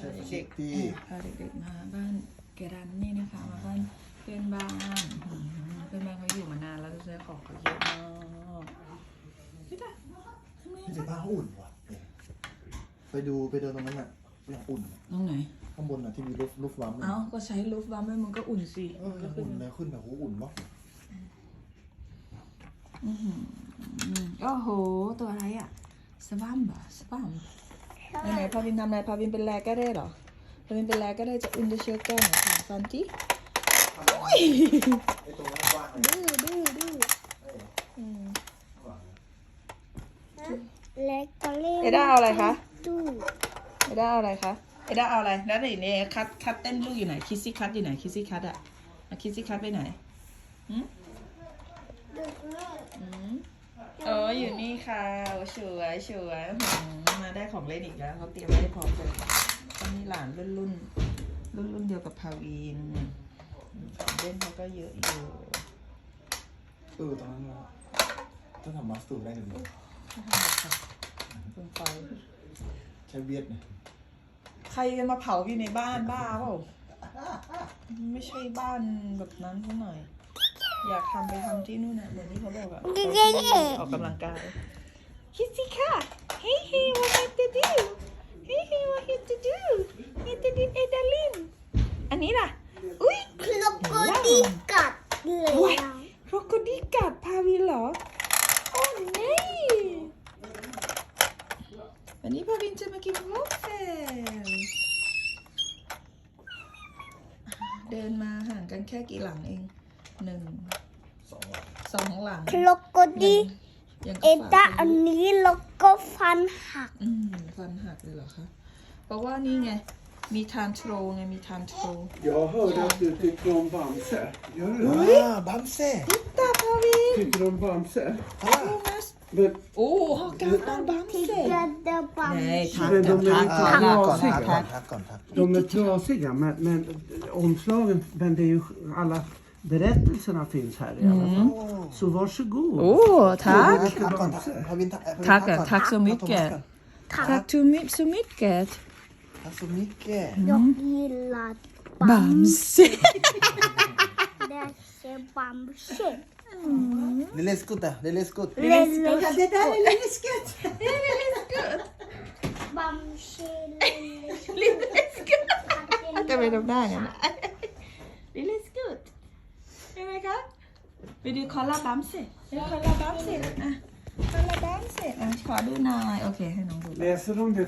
försiktig. พาเด็กๆมาบ้านแกรันนี่นะคะ มาบ้านเพื่อนบ้านอืมเพื่อนบ้านเขาอยู่มานานแล้วจะซื้อของเขาเยอะมากพี่ตาทำไมนี่จะบ้านเขาอุ่นว่ะเนี่ยไปดูไปเดินตรงนั้นอะยังอุ่น ตรงไหน ข้างบนอะที่มีรูฟรูฟวัมเอ้าก็ใช้ลูฟบัมให้มันก็อุ่นสิเออยังอุ่นเลยขึ้นแบบโหอุ่นวะอืมโอ้โห ตัวอะไรอะสบัมบะสบัม ไหนๆพาวินทำอะไรพาวินเป็นแรก็ได้เหรอพาวินเป็นแรก็ได้จะอุ่นจะเชื่อแก้วหน่อยค่ะฟันที่ไอ้ตรงนั้นกว้างเลยดื้อดื้อดื้ออืมเล็กก็เล่นเอด้าเอาอะไรคะตู้เอด้าเอาอะไรคะเอด้าเอาอะไรแล้วไหนเนี่ยคัดคัดเต้นลูกอยู่ไหนคิสซี่คัดอยู่ไหนคิสซี่คัดอะอะคิสซี่คัดไปไหนหืมอืม เอออยู่นี่ค่ะโอ้สวยสวยหืมมาได้ของเล่นอีกแล้วเขาเตรียมไว้ให้พร้อมเลยตอนนี้หลานรุ่นรุ่นรุ่นรุ่นเดียวกับพาวินของเล่นเขาก็เยอะอยู่เออตอนนั้นเราต้องทำมัสตูมได้เลยเขาทำแบบค่ะลงไปใช้เวียดเนี่ยใครจะมาเผาอยู่ในบ้านบ้าเปล่าไม่ใช่บ้านแบบนั้นเท่าหน่อย อยากทำไปทำที่นู่นน่ะเหมือนที่เขาบอกอะออกกำลังกายคิดสิค่ะ Hey hey what you to do Hey hey what you to do You to do เอดาลินอันนี้ล่ะอุ้ยคลกก็ดีกัดเลยโอ้ยอะโรโกดีกัดพาวินเหรอโอ้นี่วันนี้พาวินจะมากินวอฟเฟลเดินมาห่างกันแค่กี่หลังเอง หนึ่งสองวันสองหลังคลกก็ดียังเอก็ฝากด้าไว้อันนี้แล้วก็ฟันหัก อืมฟันหักเลยเหรอคะ เพราะว่านี่ไง มีทานโทรไง มีทานโทร Jag hörde att du tycker om Bamse. Gör du det? ว้าบัมเซ่ตาพาวิน Tycker du om Bamse? โอ้มัส Men โอ้ฮอกการตาบัมที่เซ่จะเดินปั๊ม Nej, tack, Men de är tack, lite tack, ก่อน trasiga. ทักก่อนทักก่อนทัก De är trasiga, men, men omslagen, men det är ju alla berättelserna finns här i alla fall. Så varsågod. โอ้ทักทักก่อนทักพาวินทัก Tack, tack så mycket. Tack så my- så mycket. ทัก så mycket Jag gillar Bamse. Bamse. Bamse. Det är läskigt det, det är läskigt. Det där är läskigt. Bamse. Ska vi de där igen? Det är lite skutt. ใช่ ไหมคะ ไปดูคอลลาบัมสิดูคอลลาบัมสิอะคอลลาบัมสิอะขอดูหน่อย โอเค ให้น้องดู Läser de det